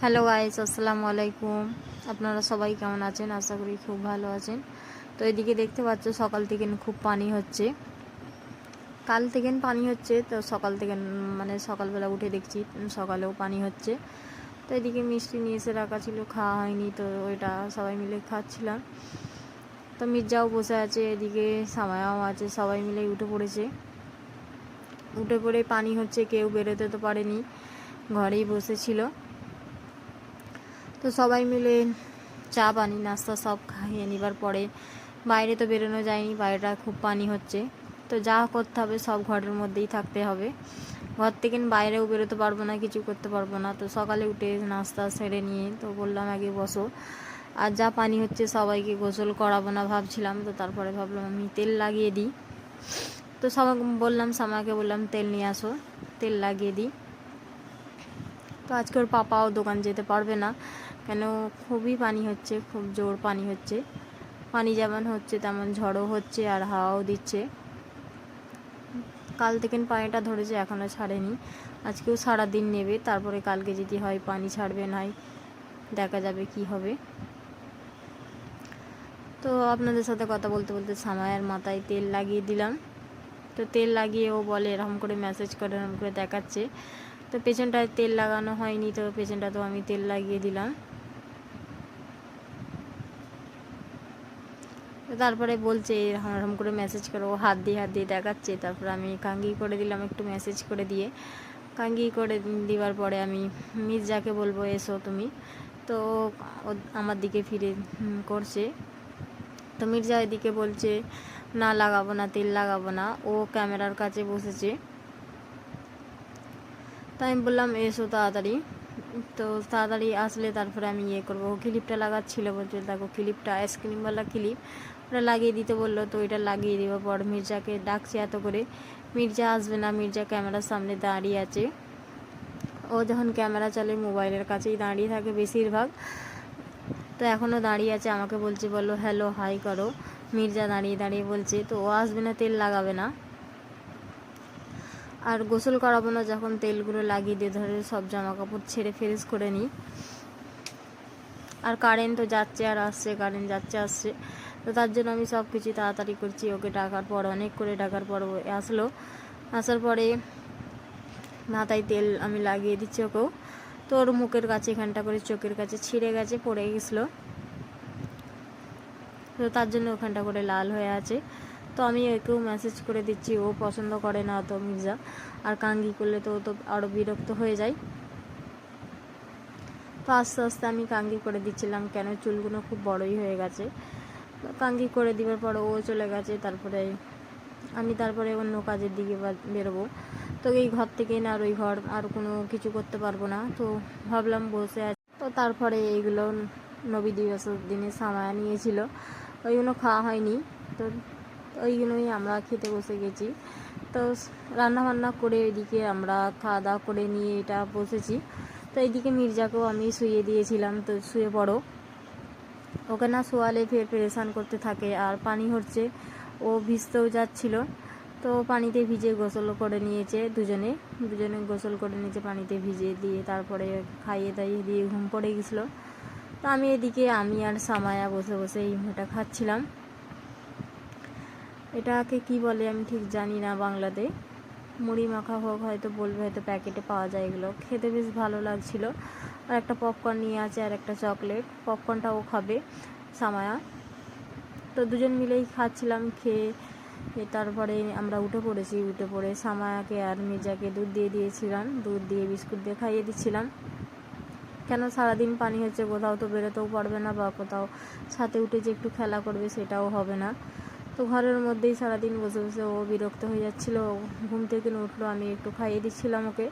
Hello guys, আসসালামু আলাইকুম। আপনারা সবাই কেমন আছেন? আশা করি খুব ভালো আছেন। তো এদিকে দেখতে পাচ্ছ, সকাল থেকে খুব পানি হচ্ছে। কাল থেকে পানি হচ্ছে, তো সকাল থেকে মানে সকালবেলা উঠে দেখছি সকালেও পানি হচ্ছে। তো এদিকে মিষ্টি নিয়ে এসে রাখা ছিল, খাওয়া হয়নি, তো ওইটা সবাই মিলে খাচ্ছিলাম। তো মির্জাও বসে আছে, এদিকে সামায়াও আছে, সবাই মিলে উঠে পড়েছে। উঠে পড়ে পানি হচ্ছে, কেউ বেরোতে তো পারেনি, ঘরেই বসেছিল। তো সবাই মিলে চা পানি, নাস্তা সব খাইয়ে নিবার পরে বাইরে তো বেরোনো যায়নি, বাইরেটা খুব পানি হচ্ছে। তো যা করতে হবে সব ঘরের মধ্যেই থাকতে হবে। ঘর থেকে বাইরেও বেরোতে পারব না, কিছু করতে পারব না। তো সকালে উঠে নাস্তা সেরে নিয়ে তো বললাম, আগে বসো। আর যা পানি হচ্ছে সবাইকে গোসল করাবো না ভাবছিলাম। তো তারপরে ভাবলাম, আমি তেল লাগিয়ে দিই। তো সবাই বললাম, সামাকে বললাম, তেল নিয়ে আসো, তেল লাগিয়ে দিই। তো আজকে ওর পাপাও দোকান যেতে পারবে না। কেন? খুবই পানি হচ্ছে, খুব জোর পানি হচ্ছে। পানি যেমন হচ্ছে, তেমন ঝড়ও হচ্ছে আর হাওয়াও দিচ্ছে। কাল থেকে পানিটা ধরেছে এখনও ছাড়েনি। আজকেও সারা দিন নেবে, তারপরে কালকে যদি হয় পানি ছাড়বে, নাই দেখা যাবে কি হবে। তো আপনাদের সাথে কথা বলতে বলতে সামায়ের মাথায় তেল লাগিয়ে দিলাম। তো তেল লাগিয়ে ও বলে এরকম করে মেসেজ করে, এরকম করে দেখাচ্ছে। তো পেছনটায় তেল লাগানো হয়নি, তো পেছনটা তো আমি তেল লাগিয়ে দিলাম। তারপরে বলছে, এরকম করে মেসেজ করে হাত দিয়ে হাত দিয়ে দেখাচ্ছে। তারপরে আমি কাঙ্গি করে দিলাম একটু মেসেজ করে দিয়ে। কাঙ্গি করে দেওয়ার পরে আমি মির্জাকে বলব, এসো তুমি। তো আমার দিকে ফিরে করছে। তো মির্জা এদিকে বলছে, না, লাগাবো না, তেল লাগাবো না। ও ক্যামেরার কাছে বসেছে। তাই আমি বললাম, এসো তাড়াতাড়ি। তো তাড়াতাড়ি আসলে তারপরে আমি ইয়ে করব। ক্লিপটা লাগাচ্ছিলো বলছে, দেখো ক্লিপটা আইসক্রিমওয়ালা ক্লিপ ওটা লাগিয়ে দিতে বলল, তো ওইটা লাগিয়ে দেওয়ার পর মির্জাকে ডাকছে এত করে। মির্জা আসবে না, মির্জা ক্যামেরার সামনে দাঁড়িয়ে আছে। ও যখন ক্যামেরা চলে মোবাইলের কাছেই দাঁড়িয়ে থাকে বেশিরভাগ। তো এখনও দাঁড়িয়ে আছে, আমাকে বলছে, বলল হ্যালো হাই করো। মির্জা দাঁড়িয়ে দাঁড়িয়ে বলছে, তো ও আসবে না, তেল লাগাবে না। আর গোসল করাবো না, যখন তেলগুলো লাগিয়ে দিয়ে ধরে সব জামা কাপড় ছেড়ে ফ্রেশ করে নিই। আর কারেন্ট তো যাচ্ছে আর আসছে কারেন্ট যাচ্ছে, আসছে। তো তার জন্য আমি সব কিছু তাড়াতাড়ি করছি। ওকে ডাকার পর, অনেক করে ডাকার পর আসলো। আসার পরে মাথায় তেল আমি লাগিয়ে দিচ্ছি ওকেও। তো ওর মুখের কাছে এখানটা করে চোখের কাছে ছিঁড়ে গেছে, পড়ে গেছিল। তো তার জন্য ওখানটা করে লাল হয়ে আছে। তো আমি ওকেও মেসেজ করে দিচ্ছি, ও পছন্দ করে না তো মির্জা। আর কাঙ্গি করলে তো ও তো আরও বিরক্ত হয়ে যায়। তো আস্তে আস্তে আমি কাঙ্গি করে দিচ্ছিলাম, কেন চুলগুলো খুব বড়ই হয়ে গেছে। কাঙ্গি করে দেওয়ার পর ও চলে গেছে, তারপরে আমি তারপরে অন্য কাজের দিকে বেরোবো। তো এই ঘর থেকে না আর ওই ঘর আর কোনো কিছু করতে পারব না। তো ভাবলাম বসে আছে। তো তারপরে এইগুলো নবী দিবসের দিনে সামায়া নিয়েছিল। ওইগুলো খাওয়া হয়নি। তো ওইগুলোই আমরা খেতে বসে গেছি। তো রান্না বান্না করে ওইদিকে আমরা খাওয়া দাওয়া করে নিয়ে এটা বসেছি। তো এইদিকে মির্জাকেও আমি শুয়ে দিয়েছিলাম। তো শুয়ে পড়ো। ওকে না শোয়ালে ফের পেরেশান করতে থাকে আর পানি হচ্ছে, ও ভিজতেও যাচ্ছিল। তো পানিতে ভিজে গোসল করে নিয়েছে দুজনে দুজনে গোসল করে নিয়েছে পানিতে ভিজে দিয়ে তারপরে খাইয়ে দাইয়ে দিয়ে ঘুম পড়ে গেছিল। তো আমি এদিকে, আমি আর সামায়া বসে বসে এই এটা খাচ্ছিলাম। এটাকে কি বলে আমি ঠিক জানি না বাংলাতে। মুড়ি মাখা হোক হয়তো বলবে, হয়তো প্যাকেটে পাওয়া যায় এগুলো। খেতে বেশ ভালো লাগছিল। আর একটা পপকর্ন নিয়ে আছে আর একটা চকলেট পপকর্নটাও খাবে সামায়া। তো দুজন মিলেই খাচ্ছিলাম, খেয়ে তারপরে আমরা উঠে পড়েছি। উঠে পড়ে সামায়াকে আর মির্জাকে দুধ দিয়ে দিয়েছিলাম। দুধ দিয়ে বিস্কুট দিয়ে খাইয়ে দিচ্ছিলাম। কেন সারাদিন পানি হচ্ছে, কোথাও তো বেরোতেও পারবে না বা কোথাও সাথে উঠে যে একটু খেলা করবে সেটাও হবে না। তো ঘরের মধ্যেই সারাদিন বসে বসে ও বিরক্ত হয়ে যাচ্ছিল। ঘুম থেকে উঠল, আমি একটু খাইয়ে দিচ্ছিলাম ওকে।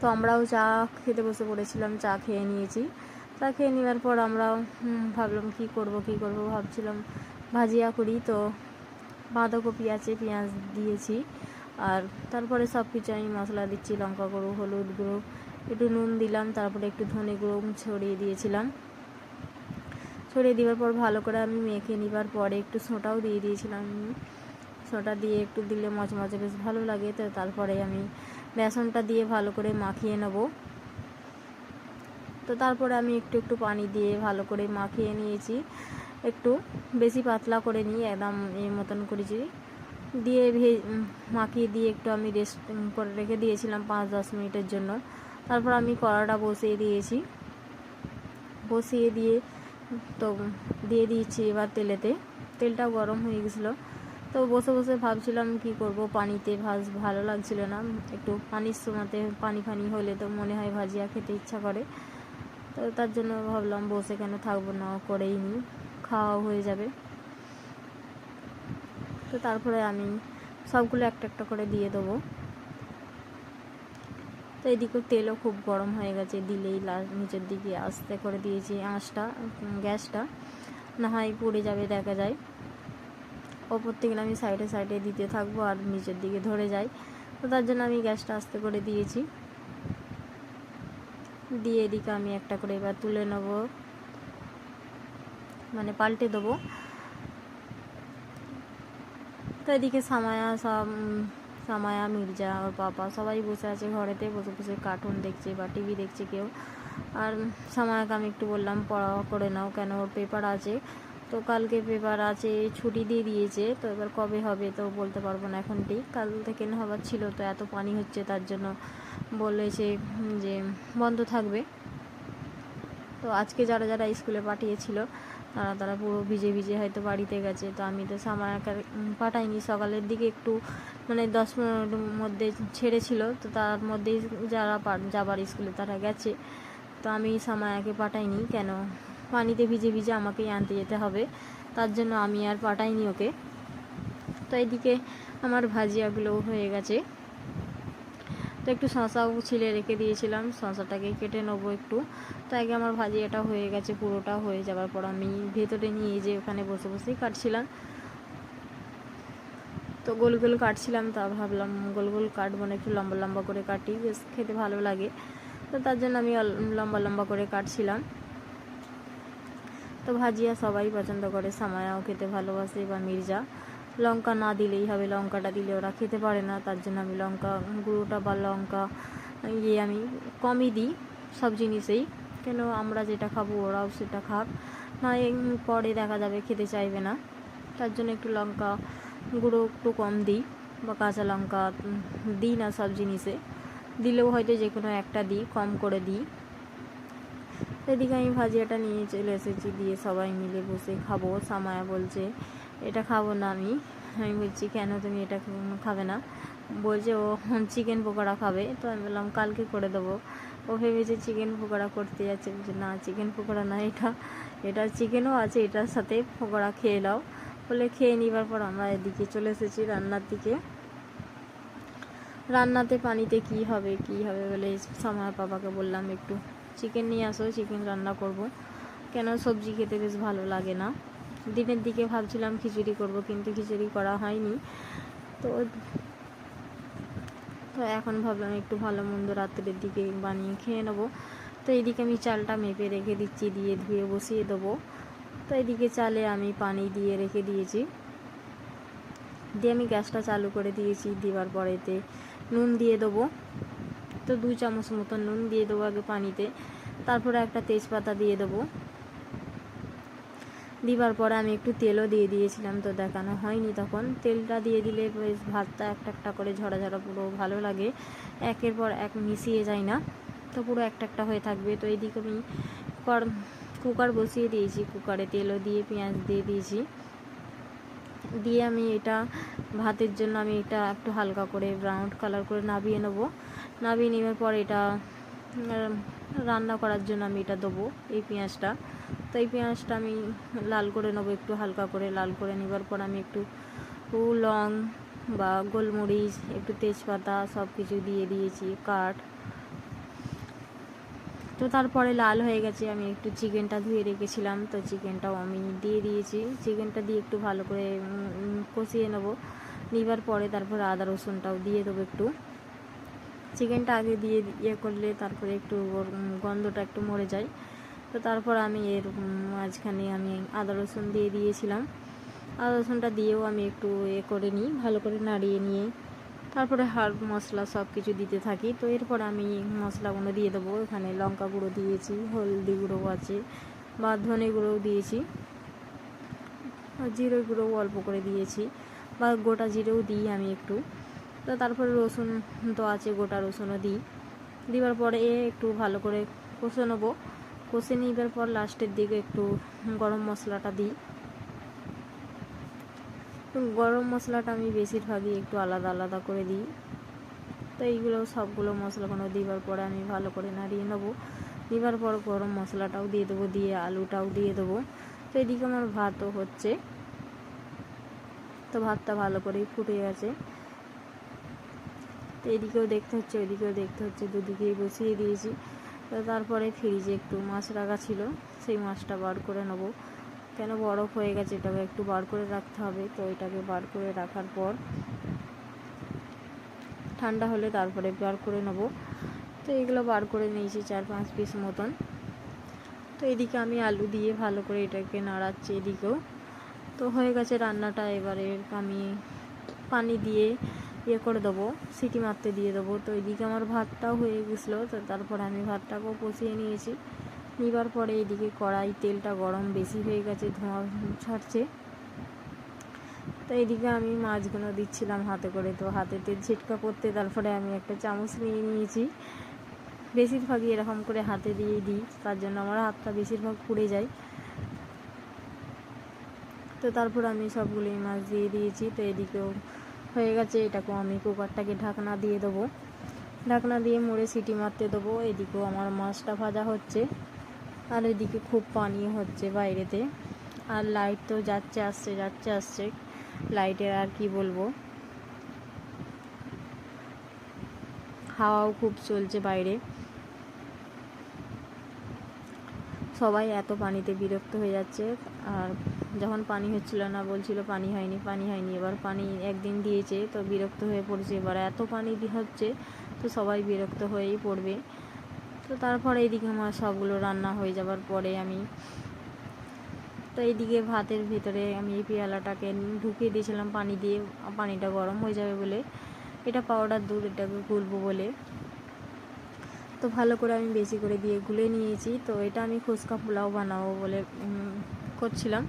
তো আমরাও চা খেতে বসে পড়েছিলাম, চা খেয়ে নিয়েছি। চা খেয়ে নেওয়ার পর আমরাও ভাবলাম কি করব কি করব ভাবছিলাম ভাজিয়া করি। তো বাঁধাকপি আছে, পেঁয়াজ দিয়েছি। আর তারপরে সব কিছু আমি মশলা দিচ্ছি, লঙ্কা গুঁড়ো, হলুদ গুঁড়ো, একটু নুন দিলাম, তারপরে একটু ধনে গুঁড়ো ছড়িয়ে দিয়েছিলাম। ছড়িয়ে দেওয়ার পর ভালো করে আমি মেখে নেবার পরে একটু সোঁটাও দিয়ে দিয়েছিলাম। সোঁটা দিয়ে একটু দিলে মচমচে, বেশ ভালো লাগে। তো তারপরে আমি বেসনটা দিয়ে ভালো করে মাখিয়ে নেব। তো তারপরে আমি একটু একটু পানি দিয়ে ভালো করে মাখিয়ে নিয়েছি। একটু বেশি পাতলা করে নিয়ে একদম এই মতন করেছি দিয়ে ভে মাখিয়ে দিয়ে একটু আমি রেস্ট করে রেখে দিয়েছিলাম পাঁচ, দশ মিনিটের জন্য। তারপর আমি কড়াটা বসিয়ে দিয়েছি। বসিয়ে দিয়ে, তো, দিয়ে দিয়েছি এবার তেলেতে। তেলটা গরম হয়ে গেছিল। তো বসে বসে ভাবছিলাম কি করব? পানিতে ভাজ, ভালো লাগছিল না। একটু পানির সময়তে পানি ফানি হলে তো মনে হয় ভাজিয়া খেতে ইচ্ছা করে। তো তার জন্য ভাবলাম বসে কেন থাকব না, করেই নি। খাওয়া হয়ে যাবে। তো তারপরে আমি সবগুলো একটা একটা করে দিয়ে দেবো। তো এদিকে তেলও খুব গরম হয়ে গেছে, দিলেই নিচের দিকে আস্তে করে দিয়েছি আঁচটা গ্যাসটা। না হয় পুড়ে যাবে, দেখা যায়। ওপর থেকে আমি সাইডে সাইডে দিতে থাকব আর নিচের দিকে ধরে যায় তো তার জন্য আমি গ্যাসটা আস্তে করে দিয়েছি। দিয়ে এদিকে আমি একটা করে এবার তুলে নেব। মানে পাল্টে দেবো। তো এদিকে সামায়া সব সামায়া, মির্জা, ওর পাপা সবাই বসে আছে ঘরেতে। বসে বসে কার্টুন দেখছে বা টিভি দেখছে কেউ। আর সামায়াকে আমি একটু বললাম পড়া করে নাও কেন? ওর পেপার আছে। তো কালকে পেপার আছে ছুটি দিয়ে দিয়েছে তো এবার কবে হবে তো বলতে পারব না এখন ঠিক কাল থেকে হবার ছিল তো এত পানি হচ্ছে তার জন্য বলেছে যে বন্ধ থাকবে। তো আজকে যারা যারা স্কুলে পাঠিয়েছিল তারা তারা পুরো ভিজে ভিজে হয়তো বাড়িতে গেছে। তো আমি তো উম, পাঠাইনি সকালের দিকে একটু মানে দশ মিনিটের মধ্যে ছেড়েছিল তো তার মধ্যেই যারা যাবার স্কুলে তারা গেছে। তো আমি সামায়াকে পাঠাইনি কেন? পানিতে ভিজে ভিজে আমাকেই আনতে যেতে হবে। তার জন্য আমি আর পাঠাইনি ওকে। তো এদিকে আমার ভাজিয়াগুলো হয়ে গেছে। তো একটু শশাও ছিলে রেখে দিয়েছিলাম, শশাটাকে কেটে নেব একটু। তো আগে আমার ভাজিয়াটা হয়ে গেছে, পুরোটা হয়ে যাওয়ার পর আমি ভেতরে নিয়ে যে ওখানে বসে বসেই কাটছিলাম। তো গোল গোল কাটছিলাম, তা ভাবলাম গোল গোল কাটবো না, একটু লম্বা লম্বা করে কাটি, বেশ খেতে ভালো লাগে। তো তার জন্য আমি লম্বা লম্বা করে কাটছিলাম। তো ভাজিয়া সবাই পছন্দ করে। সামায়াও খেতে ভালোবাসে বা মির্জা। লঙ্কা না দিলেই হবে, লঙ্কাটা দিলে ওরা খেতে পারে না। তার জন্য আমি লঙ্কা গুঁড়োটা বা লঙ্কা ইয়ে আমি কমই দিই সব জিনিসেই। কেন আমরা যেটা খাব ওরাও সেটা খাক। না পরে দেখা যাবে, খেতে চাইবে না। তার জন্য একটু লঙ্কা গুঁড়ো একটু কম দিই বা কাঁচা লঙ্কা দিই না সব জিনিসে। দিলেও হয়তো যে কোনো একটা দিই, কম করে দিই। এদিকে আমি ভাজিয়াটা নিয়ে চলে এসেছি, দিয়ে সবাই মিলে বসে খাব। সামায়া বলছে, এটা খাব না আমি। আমি বলছি, কেন তুমি এটা খাবে না? বলছে, ও চিকেন পকোড়া খাবে। তো আমি বললাম, কালকে করে দেবো। ও ভেবেছে চিকেন পকোড়া করতে যাচ্ছে। বলছে, না, চিকেন পকোড়া না, এটা এটা চিকেনও আছে, এটার সাথে পকোড়া খেয়ে নাও। বলে, খেয়ে নিবার পর আমরা এদিকে চলে এসেছি রান্নার দিকে। রান্নাতে পানিতে কি হবে কি হবে বলে সময় বাবাকে বললাম একটু চিকেন নিয়ে আসো চিকেন রান্না করব। কেন সবজি খেতে বেশ ভালো লাগে না। দিনের দিকে ভাবছিলাম খিচুড়ি করব, কিন্তু খিচুড়ি করা হয়নি। তো তো এখন ভাবলাম একটু ভালো মন্দ রাত্রের দিকে বানিয়ে খেয়ে নেব। তো এইদিকে আমি চালটা মেপে রেখে দিচ্ছি, দিয়ে ধুয়ে বসিয়ে দেবো। তো এদিকে চালে আমি পানি দিয়ে রেখে দিয়েছি। দিয়ে আমি গ্যাসটা চালু করে দিয়েছি দেওয়ার পরেতে নুন দিয়ে দেবো। তো দু চামচ মতন নুন দিয়ে দেবো আগে পানিতে। তারপরে একটা তেজপাতা দিয়ে দেবো। দিবার পরে আমি একটু তেলও দিয়ে দিয়েছিলাম, তো দেখানো হয়নি তখন। তেলটা দিয়ে দিলে বেশ ভাতটা একটা একটা করে ঝরা ঝরা পুরো ভালো লাগে। একের পর এক মিশিয়ে যায় না, তো পুরো একটা একটা হয়ে থাকবে। তো এইদিকে আমি কর কুকার বসিয়ে দিয়েছি। কুকারে তেলও দিয়ে, পেঁয়াজ দিয়ে দিয়েছি। দিয়ে আমি এটা, ভাতের জন্য আমি এটা একটু হালকা করে ব্রাউন কালার করে নাবিয়ে নেব। নাবিয়ে নেওয়ার পর এটা রান্না করার জন্য আমি এটা দেবো, এই পেঁয়াজটা। তো এই পেঁয়াজটা আমি লাল করে নেব একটু, হালকা করে লাল করে নেবার পর আমি একটু লং বা গোলমরিচ, একটু তেজপাতা সব কিছু দিয়ে দিয়েছি, কাঠ। তো তারপরে লাল হয়ে গেছে, আমি একটু চিকেনটা ধুয়ে রেখেছিলাম, তো চিকেনটাও আমি দিয়ে দিয়েছি। চিকেনটা দিয়ে একটু ভালো করে কষিয়ে নেব, নিবার পরে তারপরে আদা রসুনটাও দিয়ে দেবো একটু। চিকেনটা আগে দিয়ে ইয়ে করলে তারপরে একটু গন্ধটা একটু মরে যায়। তো তারপর আমি এর মাঝখানে আমি আদা রসুন দিয়ে দিয়েছিলাম। আদা রসুনটা দিয়েও আমি একটু এ করে নিই, ভালো করে নাড়িয়ে নিয়ে। তারপরে হাড় মশলা সব কিছু দিতে থাকি। তো এরপর আমি মশলাগুলো দিয়ে দেবো। এখানে লঙ্কা গুঁড়ো দিয়েছি, হলদি গুঁড়ো আছে বা ধনে গুঁড়োও দিয়েছি। জিরে গুঁড়োও অল্প করে দিয়েছি বা গোটা জিরেও দিই আমি একটু। তো তারপরে রসুন তো আছে, গোটা রসুনও দিই। দেওয়ার পরে একটু ভালো করে কষে নেব। কষে নেবার পর লাস্টের দিকে একটু গরম মশলাটা দিই। গরম মশলাটা আমি বেশিরভাগই একটু আলাদা আলাদা করে দিই। তো এইগুলো সবগুলো মশলাগুলো দেওয়ার পরে আমি ভালো করে নাড়িয়ে নেব। দেওয়ার পর গরম মশলাটাও দিয়ে দেবো, দিয়ে আলুটাও দিয়ে দেবো। তো এদিকে আমার ভাতও হচ্ছে। তো ভাতটা ভালো করেই ফুটে গেছে। এদিকেও দেখতে হচ্ছে ওইদিকেও দেখতে হচ্ছে, দুদিকেই বসিয়ে দিয়েছি। তো তারপরে ফ্রিজে একটু মাছ রাখা ছিল, সেই মাছটা বার করে নেব। কেন বরফ হয়ে গেছে, এটাকে একটু বার করে রাখতে হবে। তো এটাকে বার করে রাখার পর ঠান্ডা হলে তারপরে বার করে নেব। তো এগুলো বার করে নিয়েছি চার পাঁচ পিস মতন। তো এদিকে আমি আলু দিয়ে ভালো করে এটাকে নাড়াচ্ছি এদিকেও। তো হয়ে গেছে রান্নাটা, এবারে আমি পানি দিয়ে ইয়ে করে দেবো, সিটি মারতে দিয়ে দেবো। তো এদিকে আমার ভাতটাও হয়ে গেছিল, তো তারপর আমি ভাতটাকেও কষিয়ে নিয়েছি। নিবার পরে এদিকে কড়াই তেলটা গরম বেশি হয়ে গেছে, ধোঁয়া ছাড়ছে। তো এদিকে আমি মাছগুলো দিচ্ছিলাম হাতে করে, তো হাতে তেল ছিটকা পড়তে তারপরে আমি একটা চামচ নিয়ে নিয়েছি। বেশিরভাগই এরকম করে হাতে দিয়ে দিই, তার জন্য আমার হাতটা বেশিরভাগ পুড়ে যায়। তো তারপর আমি সবগুলোই মাছ দিয়ে দিয়েছি, তো এদিকেও হয়ে গেছে, এটাকেও আমি কুকারটাকে ঢাকনা দিয়ে দেবো। ঢাকনা দিয়ে মুড়ে সিটি মারতে দেবো, এদিকেও আমার মাছটা ভাজা হচ্ছে। আর এদিকে খুব পানি হচ্ছে বাইরেতে। আর লাইট তো যাচ্ছে, আসছে যাচ্ছে, আসছে। লাইটের আর কি বলব? হাওয়াও খুব চলছে বাইরে। সবাই এত পানিতে বিরক্ত হয়ে যাচ্ছে। আর যখন পানি হচ্ছিল না, বলছিল পানি হয়নি পানি হয়নি। এবার পানি একদিন দিয়েছে, তো বিরক্ত হয়ে পড়ছে। এবার এত পানি হচ্ছে, তো সবাই বিরক্ত হয়েই পড়বে। তো তারপরে এইদিকে আমার সবগুলো রান্না হয়ে যাবার পরে আমি তো এইদিকে ভাতের ভিতরে আমি এই পেয়ালাটাকে ঢুকিয়ে দিয়েছিলাম পানি দিয়ে। পানিটা গরম হয়ে যাবে বলে। এটা পাউডার দুধ, এটাকে গুলবো বলে। তো ভালো করে আমি বেশি করে দিয়ে গুলে নিয়েছি। তো এটা আমি ফুচকা পোলাও বানাবো বলে করছিলাম।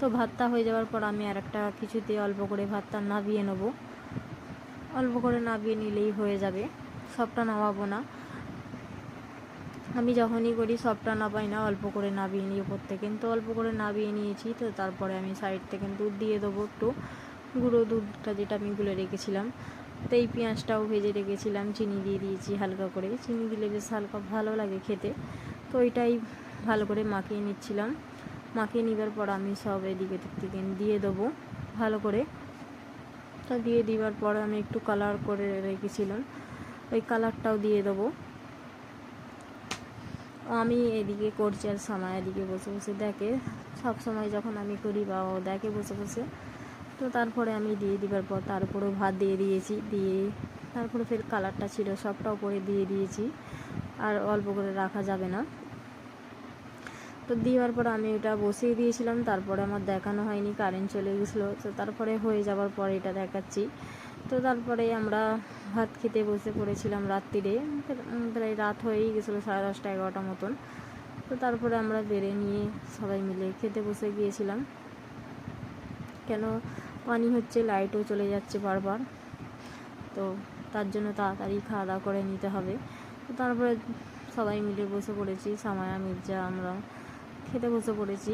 তো ভাতটা হয়ে যাওয়ার পর আমি আর একটা কিছুতে অল্প করে ভাতটা নাবিয়ে নেব। অল্প করে নাবিয়ে নিলেই হয়ে যাবে। সবটা নামাবো না। আমি যখনই করি সবটা নাবাই না, অল্প করে নাবিয়ে নিই উপর থেকে। কিন্তু অল্প করে নাবিয়ে নিয়েছি, তো তারপরে আমি সাইড থেকে দুধ দিয়ে দেবো একটু। গুঁড়ো দুধটা যেটা আমি গুলে রেখেছিলাম। তো এই পেঁয়াজটাও ভেজে রেখেছিলাম, চিনি দিয়ে দিয়েছি হালকা করে। চিনি দিলে বেশ হালকা ভালো লাগে খেতে। তো ওইটাই ভালো করে মাখিয়ে নিচ্ছিলাম। মাখিয়ে নেবার পর আমি সব এদিকে থেকে দিয়ে দেবো ভালো করে। তা দিয়ে দেওয়ার পর আমি একটু কালার করে রেখেছিলাম। ওই কালারটাও দিয়ে দেবো। আমি এদিকে করছি আর সময় এদিকে বসে বসে দেখে। সব সময় যখন আমি করি বা ও দেখে বসে বসে। তো তারপরে আমি দিয়ে দিবার পর তার উপরেও ভাত দিয়ে দিয়েছি, দিয়ে তারপরে ফের কালারটা ছিল সবটা উপরে দিয়ে দিয়েছি, আর অল্প করে রাখা যাবে না। তো দেওয়ার পর আমি ওটা বসিয়ে দিয়েছিলাম, তারপরে আমার দেখানো হয়নি কারেন্ট চলে গেছিল, তো তারপরে হয়ে যাবার পর এটা দেখাচ্ছি। তো তারপরে আমরা ভাত খেতে বসে পড়েছিলাম রাত্রিরে প্রায় রাত হয়েই গেছিল সাড়ে দশটা এগারোটা মতন। তো তারপরে আমরা বেড়ে নিয়ে সবাই মিলে খেতে বসে গিয়েছিলাম। কেন পানি হচ্ছে, লাইটও চলে যাচ্ছে বারবার। তো তার জন্য তাড়াতাড়ি খাওয়া দাওয়া করে নিতে হবে। তো তারপরে সবাই মিলে বসে পড়েছি, সামায়া, মির্জা, আমরা খেতে বসে পড়েছি।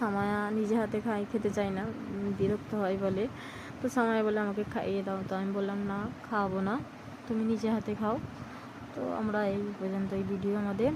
সামায়া নিজে হাতে খাই খেতে চায় না, বিরক্ত হয় বলে। তো সময় বলে, আমাকে খাইয়ে দাও। তো আমি বললাম, না, খাওয়াবো না, তুমি নিজে হাতে খাও। তো আমরা এই পর্যন্ত এই ভিডিও আমাদের।